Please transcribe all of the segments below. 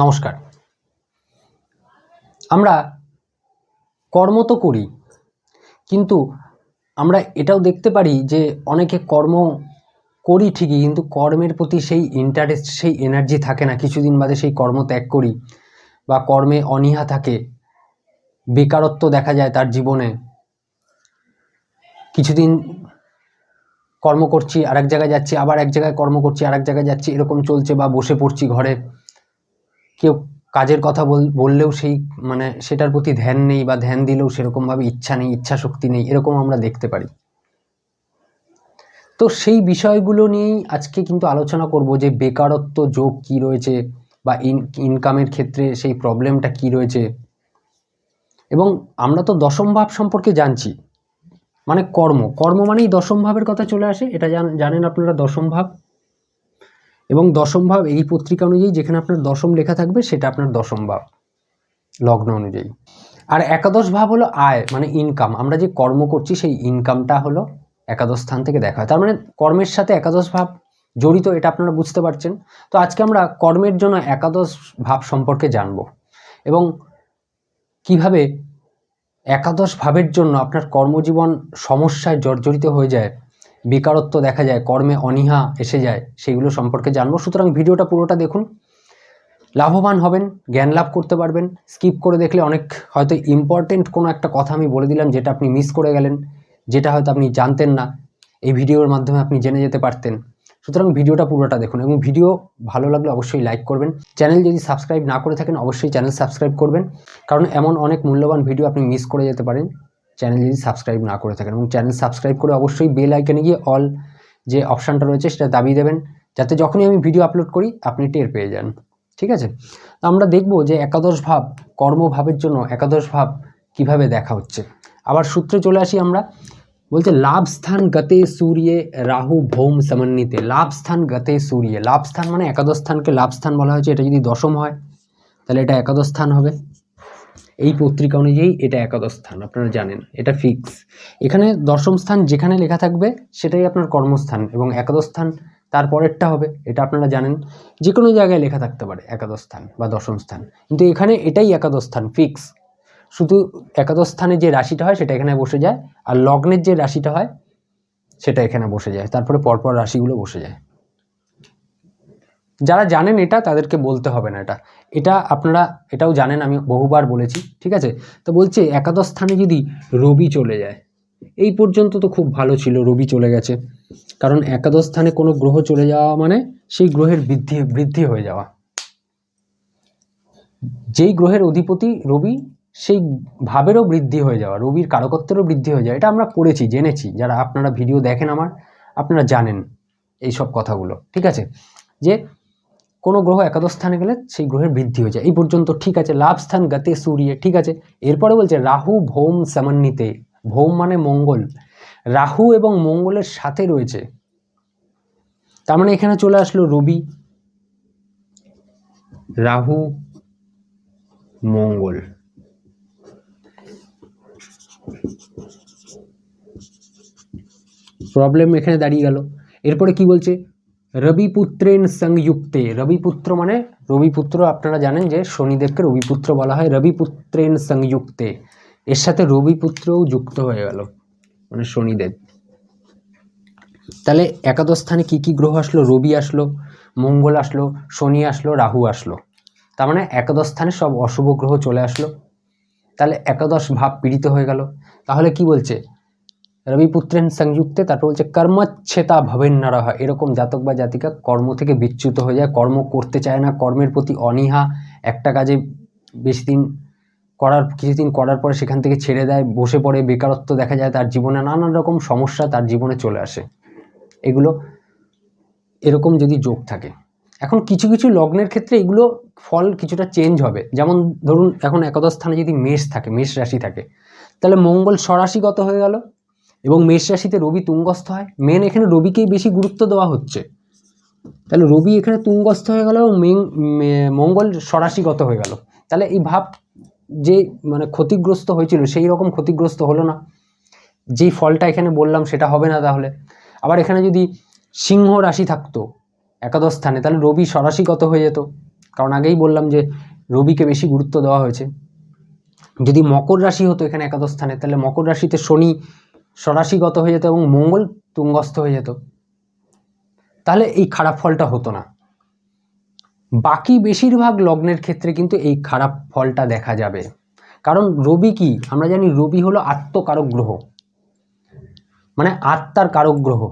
নমস্কার। আমরা কর্ম তো করি, কিন্তু আমরা এটাও দেখতে পারি যে অনেকে কর্ম করি ঠিকই, কিন্তু কর্মের প্রতি সেই ইন্টারেস্ট সেই এনার্জি থাকে না। কিছুদিন বাদে সেই কর্ম ত্যাগ করি বা কর্মে অনীহা থাকে, বেকারত্ব দেখা যায় তার জীবনে। কিছুদিন কর্ম করছি আর এক জায়গায় যাচ্ছি, আবার এক জায়গায় কর্ম করছি, আরেক জায়গায় যাচ্ছি, এরকম চলছে বা বসে পড়ছি ঘরে। কেউ কাজের কথা বল- বললেও সেই মানে সেটার প্রতি ধ্যান নেই বা ধ্যান দিলেও সেরকমভাবে ইচ্ছা নেই ইচ্ছা শক্তি নেই, এরকম আমরা দেখতে পারি। তো সেই বিষয়গুলো নিয়েই আজকে কিন্তু আলোচনা করব যে বেকারত্ব যোগ কি রয়েছে বা ইনকামের ক্ষেত্রে সেই প্রবলেমটা কি রয়েছে। এবং আমরা তো দশম ভাব সম্পর্কে জানছি মানে কর্ম। কর্ম মানেই দশম ভাবের কথা চলে আসে, এটা জান- জানেন আপনারা দশম ভাব? এবং দশম ভাব এই পত্রিকা অনুযায়ী যেখানে আপনার দশম লেখা থাকবে সেটা আপনার দশম ভাব, লগ্ন অনুযায়ী। আর একাদশ ভাব হলো আয় মানে ইনকাম আমরা যে কর্ম করছি সেই ইনকামটা হলো একাদশ স্থান থেকে দেখা হয়। তার মানে কর্মের সাথে একাদশ ভাব জড়িত, এটা আপনারা বুঝতে পারছেন। তো আজকে আমরা কর্মের জন্য একাদশ ভাব সম্পর্কে জানব এবং কীভাবে একাদশ ভাবের জন্য আপনার কর্মজীবন সমস্যায় জর্জরিত হয়ে যায় বেকারত্ব দেখা যায়, কর্মে অনীহা এসে যায়, সেগুলো সম্পর্কে জানব। সুতরাং ভিডিওটা পুরোটা দেখুন। লাভবান হবেন, জ্ঞান লাভ করতে পারবেন। স্কিপ করে দেখলে অনেক হয়তো ইম্পর্টেন্ট কোনো একটা কথা আমি বলে দিলাম যেটা আপনি মিস করে গেলেন, যেটা হয়তো আপনি জানতেন না। এই ভিডিওর মাধ্যমে আপনি জেনে যেতে পারতেন। সুতরাং ভিডিওটা পুরোটা দেখুন এবং ভিডিও ভালো লাগলে অবশ্যই লাইক করবেন। চ্যানেল যদি সাবস্ক্রাইব না করে থাকেন, অবশ্যই চ্যানেল সাবস্ক্রাইব করবেন। কারণ এমন অনেক মূল্যবান ভিডিও আপনি মিস করে যেতে পারেন। চ্যানেল যদি সাবস্ক্রাইব না করে থাকেন এবং চ্যানেল সাবস্ক্রাইব করে অবশ্যই বেল আইকনে গিয়ে অল যে অপশানটা রয়েছে সেটা দাবি দেবেন, যাতে যখনই আমি ভিডিও আপলোড করি, আপনি টের পেয়ে যান। ঠিক আছে? তো আমরা দেখব যে একাদশ ভাব কর্মভাবের জন্য একাদশ ভাব কীভাবে দেখা হচ্ছে। আবার সূত্রে চলে আসি আমরা। বলছে, লাভ স্থান গতে সূর্যে রাহু ভৌম সমন্বিতে। লাভ স্থান গতে সূর্যে। লাভ স্থান মানে একাদশ স্থানকে লাভ স্থান বলা হয়েছে। এটা যদি দশম হয়, তাহলে এটা একাদশ স্থান হবে। এই পত্রিকা অনুযায়ী এটা একাদশ স্থান, আপনারা জানেন, এটা ফিক্স এখানে দশম স্থান যেখানে লেখা থাকবে, সেটাই আপনার কর্মস্থান এবং একাদশ স্থান তারপরেরটা হবে, এটা আপনারা জানেন। যে কোনো জায়গায় লেখা থাকতে পারে, একাদশ স্থান বা দশম স্থান। কিন্তু এখানে এটাই একাদশ স্থান ফিক্স শুধু একাদশ স্থানে যে রাশিটা হয়, সেটা এখানে বসে যায়, আর লগ্নের যে রাশিটা হয়, সেটা এখানে বসে যায়। তারপরে পরপর রাশিগুলো বসে যায়। যারা জানেন এটা, তাদেরকে বলতে হবে না এটা। এটা আপনারা, এটাও জানেন, আমি বহুবার বলেছি, ঠিক আছে? তো বলছে, একাদশ স্থানে যদি রবি চলে যায়, এই পর্যন্ত তো খুব ভালো ছিল, রবি চলে গেছে। কারণ একাদশ স্থানে কোনো গ্রহ চলে যাওয়া মানে সেই গ্রহের বৃদ্ধি বৃদ্ধি হয়ে যাওয়া। যেই গ্রহের অধিপতি রবি, সেই ভাবেরও বৃদ্ধি হয়ে যাওয়া, রবির কারকত্বেরও বৃদ্ধি হয়ে যাওয়া। এটা আমরা পড়েছি, জেনেছি। যারা আপনারা ভিডিও দেখেন আমার, আপনারা জানেন এই সব কথাগুলো, ঠিক আছে? যে কোনো গ্রহ একাদশ স্থানে গেলে সেই গ্রহের বৃদ্ধি হয়ে যায়। এই পর্যন্ত ঠিক আছে, লাভ স্থান গতে সূর্যে, ঠিক আছে? এরপরে বলছে রাহু, ভৌম, সমন্বিতে। ভৌম মানে মঙ্গল। রাহু এবং মঙ্গলের সাথে রয়েছে। তার মানে এখানে চলে আসলো রবি। রাহু, মঙ্গল। প্রবলেম এখানে দাঁড়িয়ে গেল। এরপরে কি বলছে? রবিপুত্রেন সংযুক্তে। রবিপুত্র মানে রবিপুত্র, আপনারা জানেন যে শনিদেবকে রবিপুত্র বলা হয় রবিপুত্রেন সংযুক্তে। এর সাথে রবিপুত্রও যুক্ত হয়ে গেল মানে শনিদেব। তাহলে একাদশ স্থানে কি কি গ্রহ আসলো? রবি আসলো, মঙ্গল আসলো, শনি আসলো, রাহু আসলো। তার মানে একাদশ স্থানে সব অশুভ গ্রহ চলে আসলো। তাহলে একাদশ ভাব পীড়িত হয়ে গেল। তাহলে কি বলছে? রবিপুত্রেন সংযুক্তে তারপর বলছে কর্মচ্ছেতা ভবেন নরহ এরকম জাতক বা জাতিকা কর্ম থেকে বিচ্যুত হয়ে যায়, কর্ম করতে চায় না, কর্মের প্রতি অনীহা একটা কাজে বেশি দিন করার, কিছুদিন করার পরে সেখান থেকে ছেড়ে দেয়, বসে পড়ে, বেকারত্ব দেখা যায় তার জীবনে, নানান রকম সমস্যা তার জীবনে চলে আসে। এগুলো, এরকম যদি যোগ থাকে। এখন কিছু কিছু লগ্নের ক্ষেত্রে এগুলো ফল কিছুটা চেঞ্জ হবে। যেমন ধরুন, এখন একাদশ স্থানে যদি মেষ থাকে, মেষ রাশি থাকে, তাহলে মঙ্গল স্বরাশিগত হয়ে গেল এবং মেষ রাশিতে রবি তুঙ্গস্থ হয়। মেন এখানে রবিকেই বেশি গুরুত্ব দেওয়া হচ্ছে। তাহলে রবি এখানে তুঙ্গস্থ হয়ে গেল এবং মঙ্গল স্বরাশিগত হয়ে গেল। তাহলে এই ভাব যে মানে ক্ষতিগ্রস্ত হয়েছিল, সেই রকম ক্ষতিগ্রস্ত হলো না। যেই ফলটা এখানে বললাম সেটা হবে না তাহলে। আবার এখানে যদি সিংহ রাশি থাকতো একাদশ স্থানে, তাহলে রবি স্বরাশিগত হয়ে যেত। কারণ আগেই বললাম যে রবিকে বেশি গুরুত্ব দেওয়া হয়েছে। যদি মকর রাশি হতো এখানে একাদশ স্থানে, তাহলে মকর রাশিতে শনি সরাসিগত হয়ে যেত এবং মঙ্গল তুঙ্গস্থ হয়ে যেত। তাহলে এই খারাপ ফলটা হতো না। বাকি বেশিরভাগ লগ্নের ক্ষেত্রে কিন্তু এই খারাপ ফলটা দেখা যাবে। কারণ রবি কি? আমরা জানি রবি হলো আত্মকারক গ্রহ। মানে আত্মার কারক গ্রহ।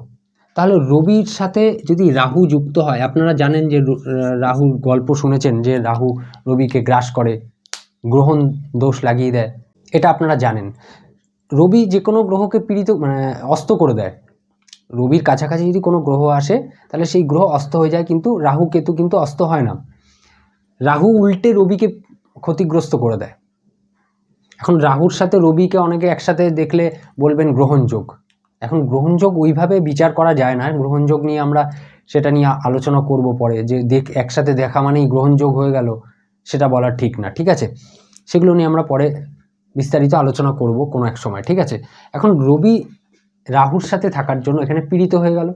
তাহলে রবির সাথে যদি রাহু যুক্ত হয়, আপনারা জানেন যে রাহুর গল্প শুনেছেন যে রাহু রবিকে গ্রাস করে, গ্রহণ দোষ লাগিয়ে দেয়। এটা আপনারা জানেন। রবি যে কোনো গ্রহকে পীড়িত মানে অস্ত করে দেয়। রবির কাছাকাছি যদি কোনো গ্রহ আসে, তাহলে সেই গ্রহ অস্ত হয়ে যায়, কিন্তু রাহু কেতু কিন্তু অস্ত হয় না। রাহু উল্টে রবিকে ক্ষতিগ্রস্ত করে দেয়। এখন রাহুর সাথে রবিকে অনেকে একসাথে দেখলে বলবেন গ্রহণযোগ এখন গ্রহণযোগ ওইভাবে বিচার করা যায় না। গ্রহণযোগ নিয়ে আমরা সেটা নিয়ে আলোচনা করব পরে, যে দেখ, একসাথে দেখা মানেই গ্রহণযোগ হয়ে গেল, সেটা বলা ঠিক না, ঠিক আছে? সেগুলো নিয়ে আমরা পরে বিস্তারিত আলোচনা করব কোনো এক সময়, ঠিক আছে? এখন রবি রাহুর সাথে থাকার জন্য এখানে পীড়িত হয়ে গেল।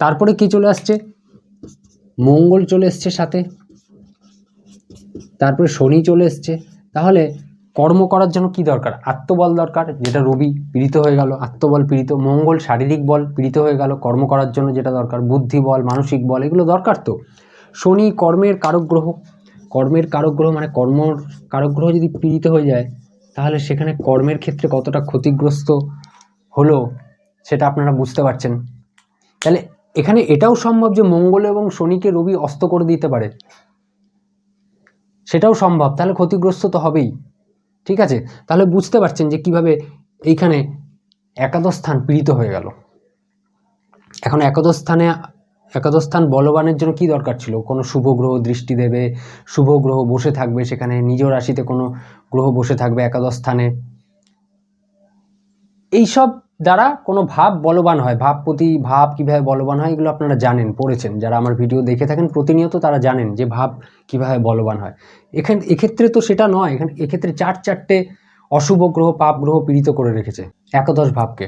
তারপরে কি চলে আসছে? মঙ্গল চলে এসছে সাথে। তারপরে শনি চলে এসছে। তাহলে কর্ম করার জন্য কি দরকার? আত্মবল দরকার, যেটা রবি পীড়িত হয়ে গেল, আত্মবল পীড়িত। মঙ্গল শারীরিক বল পীড়িত হয়ে গেল, কর্ম করার জন্য যেটা দরকার, বুদ্ধি বল, মানসিক বল, এগুলো দরকার তো। শনি কর্মের কারক গ্রহ কর্মের কারক গ্রহ মানে কর্মর কারক গ্রহ যদি পীড়িত হয়ে যায়, তাহলে সেখানে কর্মের ক্ষেত্রে কতটা ক্ষতিগ্রস্ত হলো, সেটা আপনারা বুঝতে পারছেন। তাহলে এখানে এটাও সম্ভব যে মঙ্গল এবং শনিকে রবি অস্ত করে দিতে পারে। সেটাও সম্ভব, তাহলে ক্ষতিগ্রস্ত তো হবেই। ঠিক আছে? তাহলে বুঝতে পারছেন যে কীভাবে এইখানে একাদশ স্থান পীড়িত হয়ে গেল। এখন একাদশ স্থানে একাদশ স্থান বলবানের জন্য কি দরকার ছিল? কোনো শুভ গ্রহ দৃষ্টি দেবে, শুভ গ্রহ বসে থাকবে, সেখানে নিজ রাশিতে কোনো গ্রহ বসে থাকবে একাদশ স্থানে এইসব দ্বারা কোনো ভাব বলবান হয় ভাব প্রতি ভাব কীভাবে বলবান হয়, এগুলো আপনারা জানেন, পড়েছেন। যারা আমার ভিডিও দেখে থাকেন, প্রতিনিয়ত তারা জানেন যে ভাব কীভাবে বলবান হয়। এখান এক্ষেত্রে তো সেটা নয়, এখানে এক্ষেত্রে চার চারটে অশুভ গ্রহ, পাপ গ্রহ পীড়িত করে রেখেছে, একাদশ ভাবকে।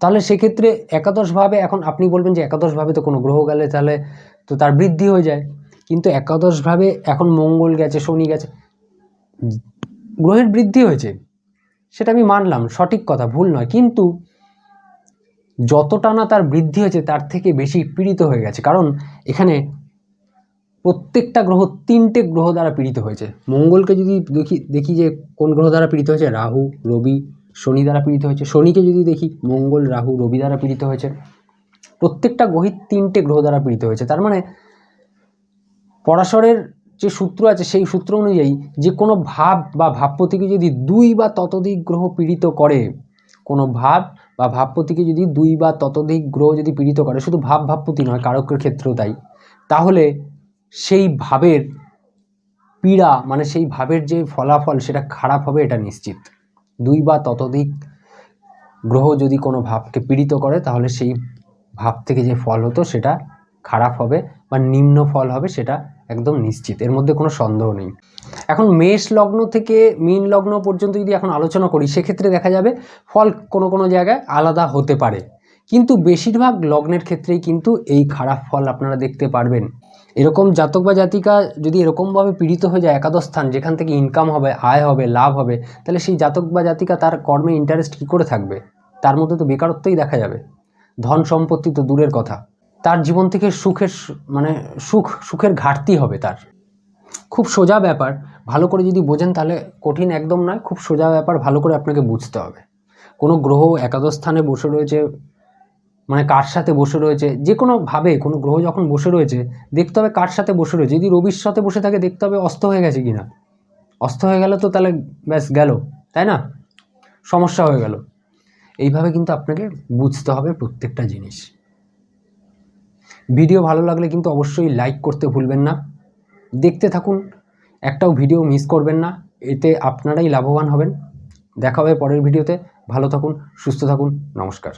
তাহলে সেক্ষেত্রে একাদশভাবে এখন আপনি বলবেন যে একাদশভাবে তো কোনো গ্রহ গেলে তাহলে তো তার বৃদ্ধি হয়ে যায়। কিন্তু একাদশভাবে এখন মঙ্গল গেছে, শনি গেছে, গ্রহের বৃদ্ধি হয়েছে। সেটা আমি মানলাম, সঠিক কথা, ভুল নয়। কিন্তু যতটা না তার বৃদ্ধি হয়েছে, তার থেকে বেশি পীড়িত হয়ে গেছে। কারণ এখানে প্রত্যেকটা গ্রহ তিনটে গ্রহ দ্বারা পীড়িত হয়েছে। মঙ্গলকে যদি দেখি দেখি যে কোন গ্রহ দ্বারা পীড়িত হয়েছে, রাহু, রবি শনি দ্বারা পীড়িত হয়েছে। শনিকে যদি দেখি, মঙ্গল, রাহু, রবি দ্বারা পীড়িত হয়েছে। প্রত্যেকটা গ্রহই তিনটে গ্রহ দ্বারা পীড়িত হয়েছে। তার মানে পরাশরের যে সূত্র আছে, সেই সূত্র অনুযায়ী যে কোনো ভাব বা ভাবপতিকে যদি দুই বা ততোধিক গ্রহ পীড়িত করে, কোনো ভাব বা ভাবপতিকে যদি দুই বা ততোধিক গ্রহ যদি পীড়িত করে, শুধু ভাব ভাবপতি নয়, কারকের ক্ষেত্রেও তাই, তাহলে সেই ভাবের পীড়া মানে সেই ভাবের যে ফলাফল, সেটা খারাপ হবে, এটা নিশ্চিত। দুই বা ততোধিক গ্রহ যদি কোনো ভাবকে পীড়িত করে, তাহলে সেই ভাব থেকে যে ফল হতো সেটা খারাপ হবে বা নিম্ন ফল হবে সেটা একদম নিশ্চিত। এর মধ্যে কোনো সন্দেহ নেই। এখন মেষ লগ্ন থেকে মীন লগ্ন পর্যন্ত যদি এখন আলোচনা করি, সেক্ষেত্রে দেখা যাবে ফল কোনো কোনো জায়গায় আলাদা হতে পারে। কিন্তু বেশিরভাগ লগ্নের ক্ষেত্রেই কিন্তু এই খারাপ ফল আপনারা দেখতে পারবেন। এরকম জাতক বা জাতিকা যদি এরকমভাবে পীড়িত হয়ে যায় একাদশ স্থান, যেখান থেকে ইনকাম হবে, আয় হবে, লাভ হবে, তাহলে সেই জাতক বা জাতিকা তার কর্মে ইন্টারেস্ট কী করে থাকবে? তার মধ্যে তো বেকারত্বই দেখা যাবে। ধন সম্পত্তি তো দূরের কথা। তার জীবন থেকে সুখের মানে সুখ, সুখের ঘাটতি হবে তার। খুব সোজা ব্যাপার। ভালো করে যদি বোঝেন তাহলে কঠিন একদম নয়, খুব সোজা ব্যাপার। ভালো করে আপনাকে বুঝতে হবে। কোনো গ্রহ একাদশ স্থানে বসে রয়েছে মানে কার সাথে বসে রয়েছে যে কোনো ভাবে কোনো গ্রহ যখন বসে রয়েছে, দেখতে হবে কার সাথে বসে রয়েছে। যদি রবির সাথে বসে থাকে, দেখতে হবে অস্ত হয়ে গেছে কিনা। অস্ত হয়ে গেলে তো তাহলে ব্যাস গেল, তাই না? সমস্যা হয়ে গেল। এইভাবে কিন্তু আপনাকে বুঝতে হবে প্রত্যেকটা জিনিস। ভিডিও ভালো লাগলে কিন্তু অবশ্যই লাইক করতে ভুলবেন না। দেখতে থাকুন, একটাও ভিডিও মিস করবেন না। এতে আপনারাই লাভবান হবেন। দেখা হবে পরের ভিডিওতে। ভালো থাকুন, সুস্থ থাকুন। নমস্কার।